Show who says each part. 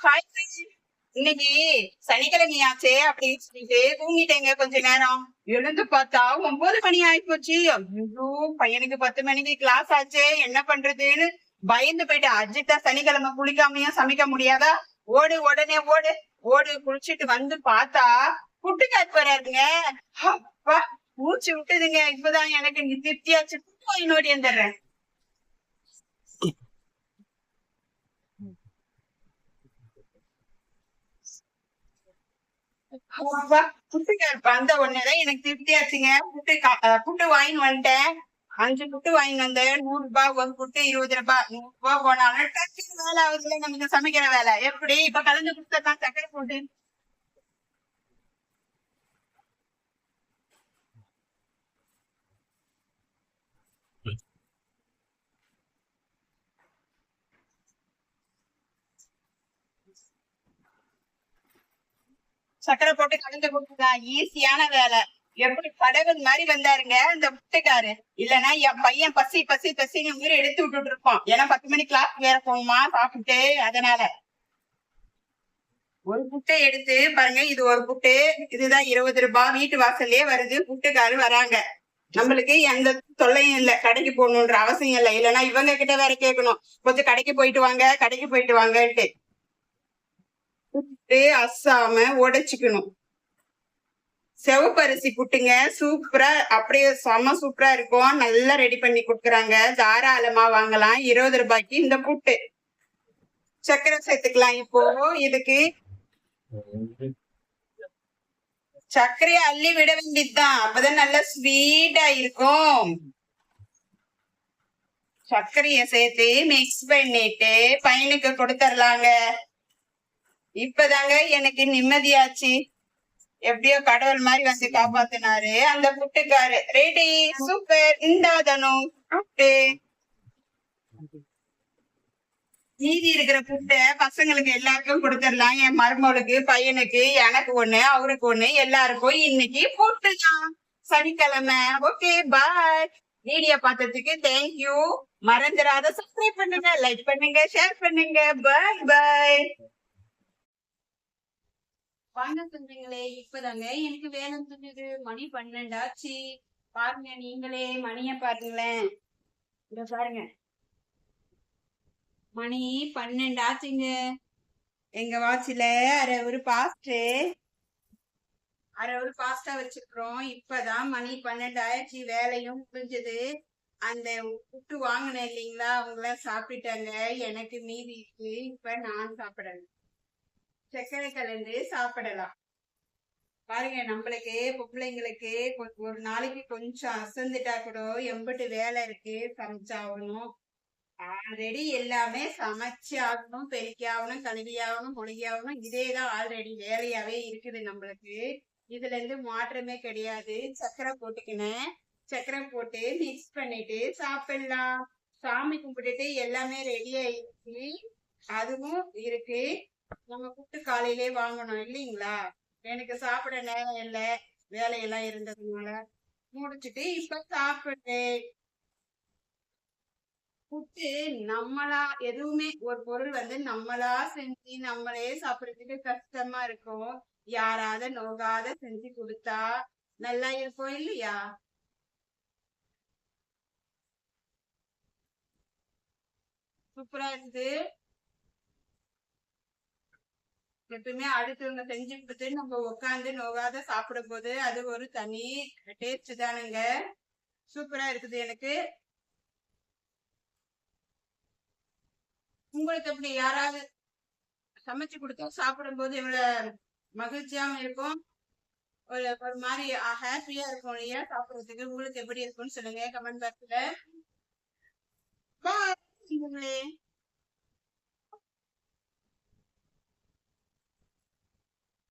Speaker 1: Hi இன்னைக்கு சனிக்கிழமையாச்சே அப்படின்னு சொல்லிட்டு தூங்கிட்டேங்க கொஞ்ச நேரம். எழுந்து பார்த்தா ஒன்பது மணி ஆயிப்போச்சு ஐயோ பையனுக்கு பத்து மணிக்கு கிளாஸ் ஆச்சே. என்ன பண்றதுன்னு பயந்து போயிட்டு அஜித்தா சனிக்கிழமை குளிக்காமையும் சமைக்க முடியாதா? ஓடு உடனே ஓடு. ஓடு குளிச்சுட்டு வந்து பார்த்தா புட்டு காத்து அப்பா மூச்சு விட்டுதுங்க. இப்பதான் எனக்கு இங்க திருப்தியாச்சு நோடி வந்துடுறேன். புட்டு கால் வந்த உடனேதான் எனக்கு திருப்தியாச்சுங்க. புட்டு கா- புட்டு வாங்கின்னு வந்துட்டேன். அஞ்சு புட்டு வாங்கிட்டு வந்தேன். நூறு ரூபாய் ஒரு புட்டு இருபது ரூபாய் நூறு ரூபாய் போனாலும் டக்குனு வேலை ஆகுதுல நமக்கு சமைக்கிற வேலை. எப்படி? இப்ப கலந்து கொடுத்தா சக்கரை போட்டு சக்கரை போட்டு கலந்து கொடுத்துதா? ஈஸியான வேலை. எப்படி படகு மாதிரி வந்தாருங்க அந்த புட்டுக்காரு இல்லனா என் பையன் பசி பசி பசின்னு உயிரை எடுத்து விட்டுட்டு இருப்பான். ஏன்னா பத்து மணி கிளாஸ் வேற போகுமா? சாப்பிட்டு அதனால. ஒரு புட்டை எடுத்து பாருங்க இது ஒரு புட்டு இதுதான் இருபது ரூபாய் வீட்டு வாசல்லே வருது. புட்டுக்காரு வராங்க. நம்மளுக்கு எந்த தொல்லையும் இல்ல. கடைக்கு போகணுன்ற அவசியம் இல்லை. இல்லைன்னா இவங்க கிட்ட வேற கேட்கணும். கொஞ்சம் கடைக்கு போயிட்டு வாங்க கடைக்கு போயிட்டு வாங்கன்ட்டு. புட்டு அசாம உடைச்சுக்கணும். செவப்பரிசி புட்டுங்க சூப்பரா அப்படியே செம சூப்பரா இருக்கும். நல்லா ரெடி பண்ணி கொடுக்குறாங்க. தாராளமா வாங்கலாம். இருபது ரூபாய்க்கு இந்த புட்டு. சக்கரை சேர்த்துக்கலாம் இப்போ. இதுக்கு சர்க்கரையை அள்ளி விட வேண்டியதுதான். அப்பதான் நல்லா ஸ்வீட்டா இருக்கும். சர்க்கரைய சேர்த்து மிக்ஸ் பண்ணிட்டு பையனுக்கு கொடுத்துர்லாங்க. இப்பதாங்க எனக்கு நிம்மதியாச்சு. எப்படியோ கடவுள் மாதிரி வந்து காப்பாத்தினாரு. அந்த புட்டுக்காரு ரெடி சூப்பர் இந்தாதனும் புட்டு மீதி இருக்கிற புட்டை பசங்களுக்கு எல்லாருக்கும் கொடுத்துடலாம். என் மருமகளுக்கு பையனுக்கு எனக்கு ஒண்ணு அவருக்கு ஒண்ணு எல்லாருக்கும் இன்னைக்கு புட்டுதான் சனிக்கிழமை. ஓகே பாய் வீடியோ பார்த்ததுக்கு தேங்க்யூ மறந்துடாத சப்ஸ்கிரைப் பண்ணுங்க லைக் பண்ணுங்க ஷேர் பண்ணுங்க. பாய் பாய் வாங்க சொல்றீங்களே இப்பதாங்க. எனக்கு வேலை செஞ்சது மணி பன்னெண்டாச்சு பாருங்க நீங்களே மணிய பாருங்களேன். இங்க பாருங்க. மணி பன்னெண்டு ஆச்சுங்க. எங்க வாட்சில அரை ஒரு பாஸ்ட் அரை ஒரு பாஸ்டா வச்சிருக்கிறோம். இப்பதான் மணி பன்னெண்டு ஆயிடுச்சு. வேலையும் முடிஞ்சது. அந்த புட்டு வாங்கினேன் இல்லைங்களா? அவங்க எல்லாம் சாப்பிட்டுட்டாங்க. எனக்கு மீதி இருக்கு. இப்ப நான் சாப்பிடணும். சர்க்கரை கலந்து சாப்பிடலாம். பாருங்க நம்மளுக்கு பொம்பளைங்களுக்கு ஒரு நாளைக்கு கொஞ்சம் அசந்துட்டா கூட எம்பிட்டு வேலை இருக்கு சமைச்சாகணும். ஆல்ரெடி எல்லாமே சமைச்சு ஆகணும் பெருக்கியாகணும் கழுவியாகணும் கழுவி இதே தான் இதேதான் ஆல்ரெடி வேலையாவே இருக்குது நம்மளுக்கு. இதுல இருந்து மாற்றமே கிடையாது. சக்கரை போட்டுக்கினேன். சக்கரை போட்டு மிக்ஸ் பண்ணிட்டு சாப்பிடலாம். சாமி கும்பிட்டுட்டு எல்லாமே ரெடி ஆயிடுச்சு. அதுவும் இருக்கு. நம்ம கூப்பிட்டு காலையிலே வாங்கணும் இல்லைங்களா? எனக்கு சாப்பிட நேரம் இல்ல வேலையெல்லாம் இருந்ததுனால. முடிச்சுட்டு இப்ப சாப்பிட்டேன் புட்டு நம்மளா எதுவுமே ஒரு பொருள் வந்து நம்மளா செஞ்சு நம்மளே சாப்பிடுறதுக்கு கஷ்டமா இருக்கும். யாராவது நோகாத செஞ்சு கொடுத்தா நல்லா இருக்கும் இல்லையா? சூப்பரா இருக்குது. எப்பவுமே அடுத்தவங்க செஞ்சு கொடுத்து நம்ம உட்காந்து நோகாத சாப்பிடும் போது அது ஒரு தனி டேஸ்ட் தானுங்க. சூப்பரா இருக்குது எனக்கு. உங்களுக்கு எப்படி யாராவது சமைச்சு கொடுத்தா சாப்பிடும்போது எவ்வளவு மகிழ்ச்சியாவும் இருக்கும்? ஒரு ஒரு மாதிரி ஹாப்பியா இருக்கும் இல்லையா சாப்பிடுறதுக்கு? உங்களுக்கு எப்படி இருக்கும்னு சொல்லுங்க கமெண்ட் பாக்ஸ்ல பாய்